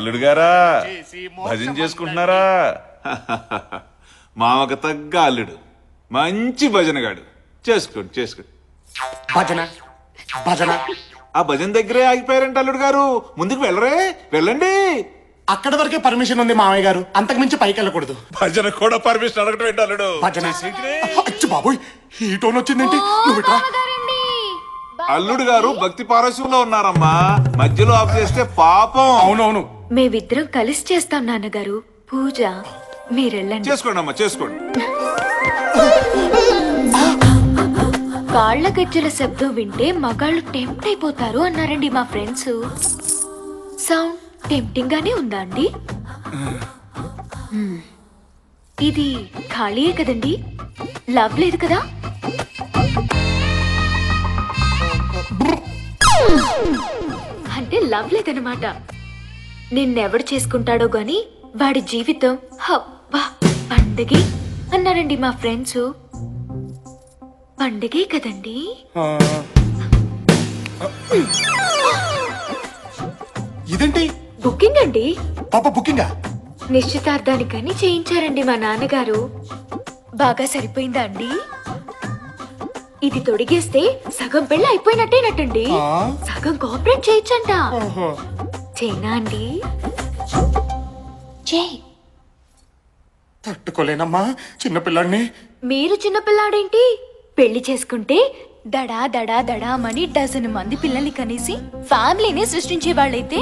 అల్లుడు గారా భజన చేసుకుంటున్నారా? మామకు తగ్గ అల్లుడు. మంచి భజనగాడు. చేసుకోండి చేసుకోండి. భజన భజన. ఆ భజన దగ్గరే ఆగిపోయారంట అల్లుడు గారు ముందుకు వెళ్ళరే వెళ్ళండి. అక్కడ వరకే పర్మిషన్ ఉంది మామయ్య గారు. అంతకు మించి పైకి వెళ్ళకూడదు. భజన కూడా పర్మిషన్ అడగటం ఏంటి అల్లుడు? భజన. అచ్చు బాబోయ్ ఈ టోన్ వచ్చిందేంటి? నువ్వు ఇట్రా. అల్లుడు గారు భక్తి పారస్యంలో ఉన్నారమ్మా. మధ్యలో ఆఫ్ చేస్తే పాపం. అవునవును. మేమిద్దరం కలిసి చేస్తాం నాన్నగారు. పూజ మీరెళ్ళండి. చేసుకోండి అమ్మా చేసుకోండి. కాళ్ళ గజ్జల శబ్దం వింటే మగాళ్ళు టెంప్ట్ అయిపోతారు అన్నారండి మా ఫ్రెండ్స్. సౌండ్ టెంప్టింగ్ గానే ఉందా అండి? మ్మ్. ఇది ఖాళీయే కదండి? లవ్ లేదు కదా? అంటే లవ్ లేదనమాట నిన్నెవడు చేసుకుంటాడో గాని వాడి జీవితం హబ్బా పండగే అన్నారండి మా ఫ్రెండ్స్. పండగే కదండి? ఆ. ఇదేంటి? బుకింగ్ అండి పాప బుకింగా? నిశ్చితార్థానికని చేయించారండి మా నాన్నగారు. బాగా సరిపోయిందా అండి? ఇది తొడిగేస్తే సగం పెళ్ళి అయిపోయినట్టేనట్టండి? సగం కోఆపరేట్ చేయొచ్చంట. చేనా అండి? తట్టుకోలేనమ్మా చిన్నపిల్లాడిని మీరు చిన్నపిల్లాడేంటి పెళ్ళి చేసుకుంటే దడా దడా దడామని డజన్ మంది పిల్లల్ని కనేసి ఫ్యామిలీని సృష్టించే వాళ్ళైతే?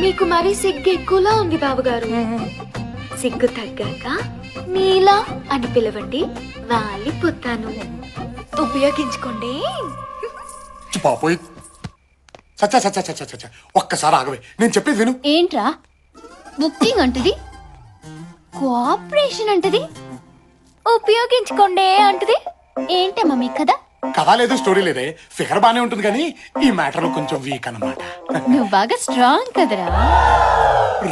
మీకు మరీ సిగ్గు ఎక్కువలా ఉంది బాబుగారు. సిగ్గు తగ్గాక నీలా అని పిలవండి వాలిపోతాను ఉపయోగించుకోండి. చి బాబోయ్. చచ్చా చచ్చా చచ్చా చచ్చా. ఒక్కసారి ఆగవే. నేను చెప్పేది విను. ఏంట్రా? బుకింగ్ అంటది? కోఆపరేషన్ అంటది? ఉపయోగించుకోండి అంటది? ఏంటమ్మా మీ కదా కథ లేదు స్టోరీ లేదే. ఫిగర్ బానే ఉంటుంది కానీ ఈ మ్యాటర్లో కొంచెం వీక్ అన్నమాట. నువ్వు బాగా స్ట్రాంగ్ కదరా.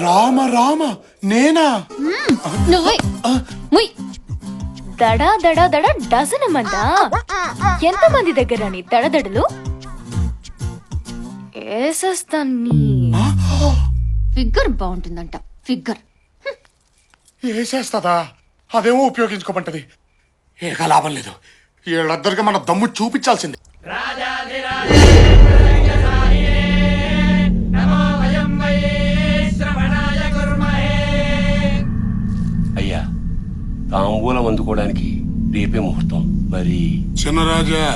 రామ రామ నేనా? నువ్వు ముయ్. దడా దడా దడా డజన్ మందా ఎంత మంది దగ్గర నీ దడదడలు? ఏసేస్తాన్ని. Figure బాగుంటుందంట figure. వేసేస్తుందా అదేమో ఉపయోగించుకోమంటది. ఏక లాభం లేదు. వీళ్ళిద్దరికి మన దమ్ము చూపించాల్సిందే. అయ్యా అందుకోవడానికి రేపే ముహూర్తం. మరి చిన్నరాజా.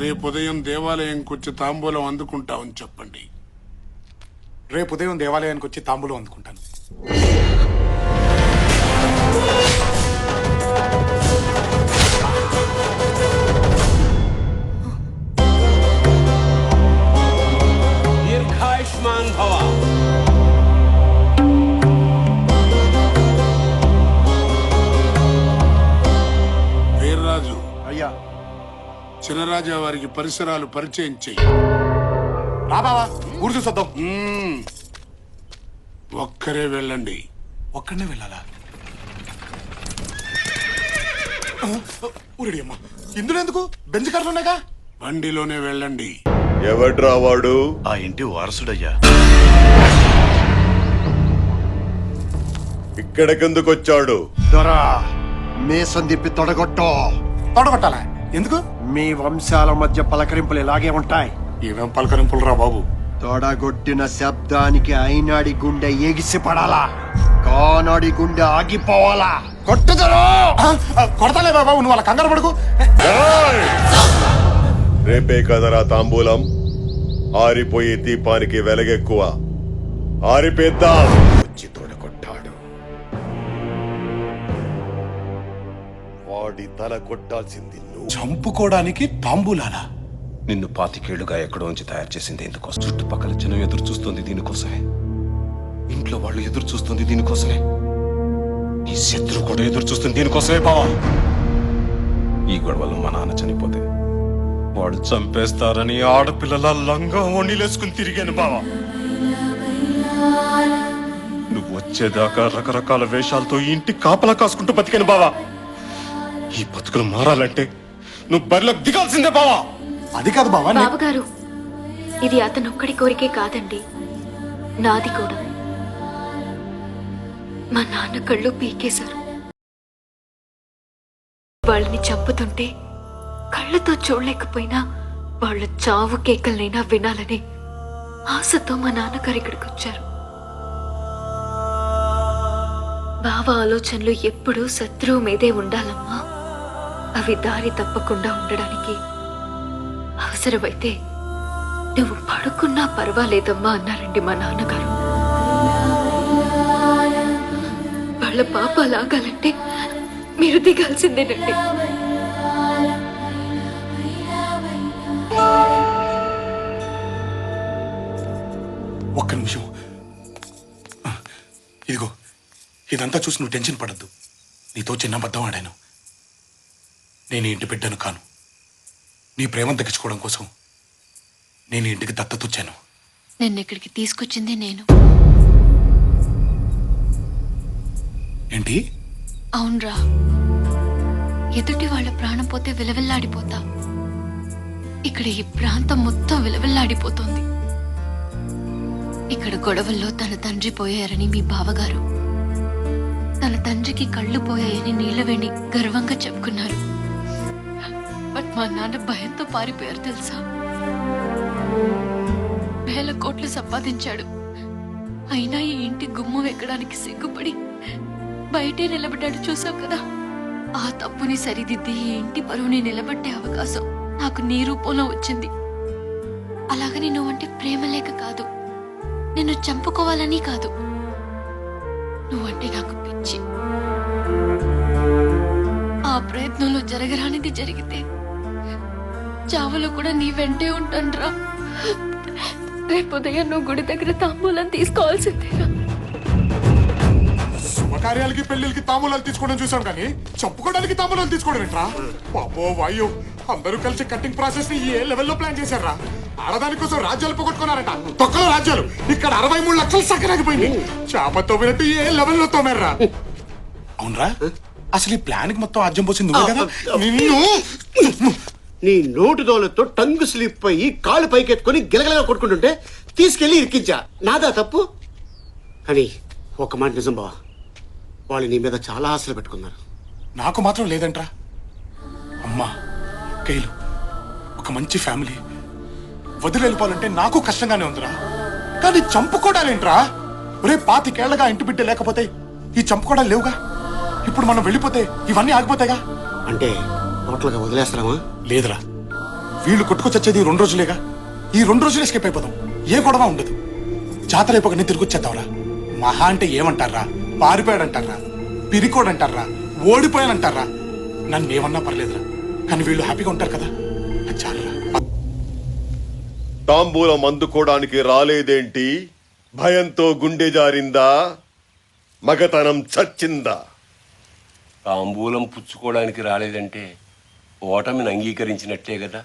రేపు ఉదయం దేవాలయంకి వచ్చి తాంబూలం అందుకుంటామని చెప్పండి. రేపు ఉదయం దేవాలయానికి వచ్చి తాంబూలం అందుకుంటాను. దీర్ఘాయుష్మాన్ భవ. వీర్రాజు అయ్యా. చిన్నరాజా వారికి పరిసరాలు పరిచయం చెయ్యి. రా బావా ఊరు చూసొద్దాం. ఒక్కరే వెళ్ళండి. ఒక్కడనే వెళ్ళాలా? ఊరిడి అమ్మా. ఇందులో ఎందుకు బెంచ్ కార్లు బండిలోనే వెళ్ళండి. ఎవడ్రా వాడు? ఆ ఇంటి వారసుడయ్యా. ఇక్కడికెందుకొచ్చాడు? దొరా మీసం తిప్పి తొడగొట్టో. తొడగొట్టాలా? ఎందుకు? మీ వంశాల మధ్య పలకరింపులు ఇలాగే ఉంటాయి. ఏమేం పలకరింపులు రా బాబు? తొడగొట్టిన శబ్దానికి అయినాడి గుండె ఎగిసి పడాలా? కానాడి గుండె ఆగిపోవాలా? కొట్టుదరో కొడతాలే బాబు నువ్వు అలా కంగారు పడుకు! రేపే కదరా తాంబూలం? ఆరిపోయే దీపానికి వెలగెక్కువ. ఆరిపేద్దాం! వచ్చి తొడగొట్టాడు. వాడి తల కొట్టాల్సింది నువ్వు. చంపుకోవడానికి తాంబూలాలా నిన్ను పాతికేళ్ళుగా ఎక్కడో ఉంచి తయారు చేసింది ఎందుకోసం చుట్టుపక్కల జనం ఎదురు చూస్తుంది దీనికోసమే. ఇంట్లో వాళ్ళు ఎదురు చూస్తుంది దీనికోసమే. ఈ శత్రు కూడా ఎదురు చూస్తుంది దీనికోసమే బావా. ఈ గొడవలు మా నాన్న చనిపోతే వాడు చంపేస్తారని ఆడపిల్లల లంగా వండిలేసుకుని తిరిగాను బావా. నువ్వు వచ్చేదాకా రకరకాల వేషాలతో ఇంటి కాపలా కాసుకుంటూ బతికాను బావా. ఈ బతుకులు మారాలంటే నువ్వు బరిలోకి దిగాల్సిందే బావా. అది కాదు బావా నే- ఇది అతనొక్కడి కోరికే కాదండి. నాది కూడా. మా నాన్న కళ్ళు పీకేశారు. వాళ్ళని చంపుతుంటే కళ్ళతో చూడలేకపోయినా వాళ్ళ చావు కేకలనైనా వినాలని ఆశతో మా నాన్నగారు ఇక్కడికి వచ్చారు బావ ఆలోచనలు ఎప్పుడూ శత్రువు మీదే ఉండాలమ్మా. అవి దారి తప్పకుండా ఉండడానికి అవసరమైతే నువ్వు పడుకున్నా పర్వాలేదమ్మా అన్నారండి మా నాన్నగారు. వాళ్ళ పాప లాగాలంటే మీరు దిగాల్సిందేనండి. ఒక్క నిమిషం. ఇదిగో ఇదంతా చూసి నువ్వు టెన్షన్ పడద్దు. నీతో చిన్న బద్దం ఆడాను. నేను ఇంటి బిడ్డను కాను. నీ ప్రేమను దక్కించుకోవడం కోసం నేను ఇంటికి దత్తత వచ్చాను. నిన్న ఇక్కడికి తీసుకొచ్చింది నేను. ఏంటి? అవునరా. ఎదుటి వాళ్ళ ప్రాణం పోతే విలవిల్లాడిపోతా. ఇక్కడ ఈ ప్రాంతం మొత్తం విలవిల్లాడిపోతోంది. ఇక్కడ గొడవల్లో తన తండ్రి పోయారని మీ బావగారు. తన తండ్రికి కళ్ళు పోయాయని నీళ్ళవేణి గర్వంగా చెప్పుకున్నారు. మా నాన్న భయంతో పారిపోయారు తెలుసా? వేల కోట్లు సంపాదించాడు. అయినా ఈ ఇంటి గుమ్మం ఎక్కడానికి సిగ్గుపడి బయటే నిలబడ్డాడు చూసావు కదా? ఆ తప్పుని సరిదిద్ది ఈ ఇంటి పరువుని నిలబట్టే అవకాశం నాకు నీ రూపంలో వచ్చింది. అలాగని నువ్వంటే ప్రేమ లేక కాదు. నిన్ను చంపుకోవాలని కాదు. నువ్వంటే నాకు పిచ్చి. ఆ ప్రయత్నంలో జరగరానిది జరిగితే చావులో కూడా నీ వెంటే ఉంటానురా రేపు ఉదయం నువ్వు గుడి దగ్గర తాంబూలం తీసుకోవాల్సిందేరా శుభకార్యాలకి పెళ్ళిళ్ళకి తాంబూలాలు తీసుకోవడం చూసాం కానీ చెప్పుకోవడానికి తాంబూలాలు తీసుకోవడం ఏంట్రా? పాపో వాయు. అందరూ కలిసి కట్టింగ్ ప్రాసెస్ని ఏ లెవెల్లో ప్లాన్ చేశారా ఆడదాని కోసం రాజ్యాలు పోగొట్టుకున్నారట. తొక్కలో రాజ్యాలు. ఇక్కడ అరవై మూడు లక్షలు సక్కరాగిపోయింది చేప తవ్వినట్టు ఏ లెవెల్లో తోమారా అవునరా? అసలు ఈ ప్లాన్కి మొత్తం ఆజ్యం పోసింది నువ్వే కదా? నిన్ను? నీ నోటి దోలతో టంగు స్లిప్ అయ్యి కాళ్ళు పైకెత్తుకొని గిలగలగా కొట్టుకుంటుంటే తీసుకెళ్ళి ఇరికించా. నాదా తప్పు? కానీ ఒక మాట నిజం బావా. వాళ్ళు నీ మీద చాలా ఆశలు పెట్టుకున్నారు. నాకు మాత్రం లేదంట్రా. అమ్మా కైలు ఒక మంచి ఫ్యామిలీ. వదిలి వెళ్ళిపోవాలంటే నాకు కష్టంగానే ఉందిరా. కానీ చంపుకోవడాలేంట్రా ఒరే పాతికేళ్ళగా ఇంటి బిడ్డ లేకపోతే ఈ చంపుకోవడాలు లేవుగా? ఇప్పుడు మనం వెళ్ళిపోతే ఇవన్నీ ఆగిపోతాయిగా? అంటే టోటల్గా వదిలేస్తామా లేదురా. వీళ్ళు కొట్టుకొచ్చేది ఈ రెండు రోజులేగా. ఈ రెండు రోజులు ఎస్కేప్ అయిపోదాం. ఏ గొడవ ఉండదు. జాతర అయిపోకనే తిరిగి వచ్చేద్దాంరా. మహా అంటే ఏమంటారా? పారిపోయాడంటారా? పిరికోడంటారా? ఓడిపోయానంటారా నన్ను ఏమన్నా పర్లేదురా. కానీ వీళ్ళు హ్యాపీగా ఉంటారు కదా. చాలురా. తాంబూలం అందుకోవడానికి రాలేదేంటి? భయంతో గుండె జారిందా? మగతనం చచ్చిందా? తాంబూలం పుచ్చుకోవడానికి రాలేదంటే ఓటమిని అంగీకరించినట్లే కదా?